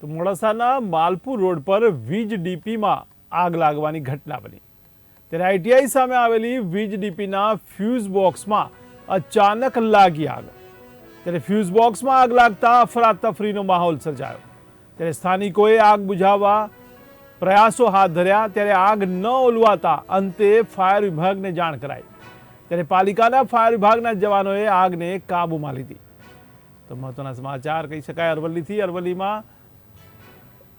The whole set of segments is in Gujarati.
તો મોડાસાના માલપુર રોડ પર વીજ ડીપીમાં આગ લાગવાની ઘટના બની. ત્યારે આઈટીઆઈ સામે આવેલી વીજ ડીપીના ફ્યુઝ બોક્સમાં અચાનક લાગી આગ. ત્યારે ફ્યુઝ બોક્સમાં આગ લાગતા અફરાતફરીનો માહોલ સર્જાયો. ત્યારે સ્થાનિકોએ આગ બુઝાવવા પ્રયાસો હાથ ધર્યા, ત્યારે આગ ન ઓલવાતા અંતે ફાયર વિભાગને જાણ કરાઈ. ત્યારે પાલિકાના ફાયર વિભાગના જવાનોએ આગને કાબૂમાં લીધી. તો મહત્વના સમાચાર કહી શકાય, અરવલ્લીથી અરવલ્લીમાં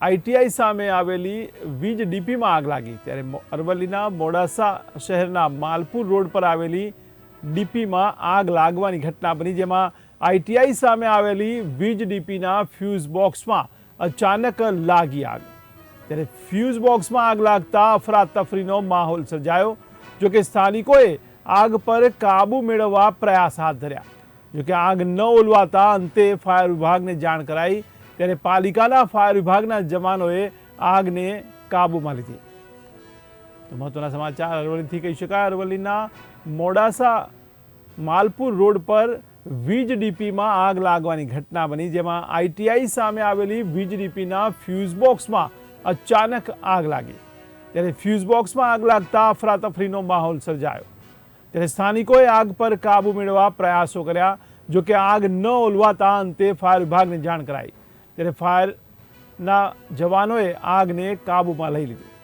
આઈટીઆઈ સામે આવેલી વીજ ડીપીમાં આગ લાગી. ત્યારે અરવલ્લીના મોડાસા શહેરના માલપુર રોડ પર આવેલી ડીપીમાં આગ લાગવાની ઘટના બની, જેમાં આઈટીઆઈ સામે આવેલી વીજ ડીપીના ફ્યુઝ બોક્સમાં અચાનક લાગી આગ. ત્યારે ફ્યુઝ બોક્સમાં આગ લાગતા અફરાતફરીનો માહોલ સર્જાયો જોકે સ્થાનિકોએ આગ પર કાબૂ મેળવવા પ્રયાસ હાથ ધર્યા. જોકે આગ ન ઓલવાતા અંતે ફાયર વિભાગને જાણ કરાઈ ત્યારે પાલિકાના ફાયર વિભાગના જવાનોએ આગને કાબૂમાં લીધી મહત્વના સમાચાર, અરવલ્લીથી કહી શકાય, અરવલ્લીના મોડાસા માલપુર રોડ પર વીજ ડીપીમાં આગ લાગવાની ઘટના બની, જેમાં આઈટીઆઈ સામે આવેલી વીજ ડીપીના ફ્યુઝ બોક્સમાં અચાનક આગ લાગી. ત્યારે ફ્યુઝ બોક્સમાં આગ લાગતા અફરાતફરીનો માહોલ સર્જાયો. ત્યારે સ્થાનિકોએ આગ પર કાબુ મેળવવા પ્રયાસો કર્યા, જોકે આગ ન ઓલવાતા અંતે ફાયર વિભાગને જાણ કરાઈ. ત્યારે ફાયરના જવાનોએ આગને કાબૂમાં લઈ લીધી.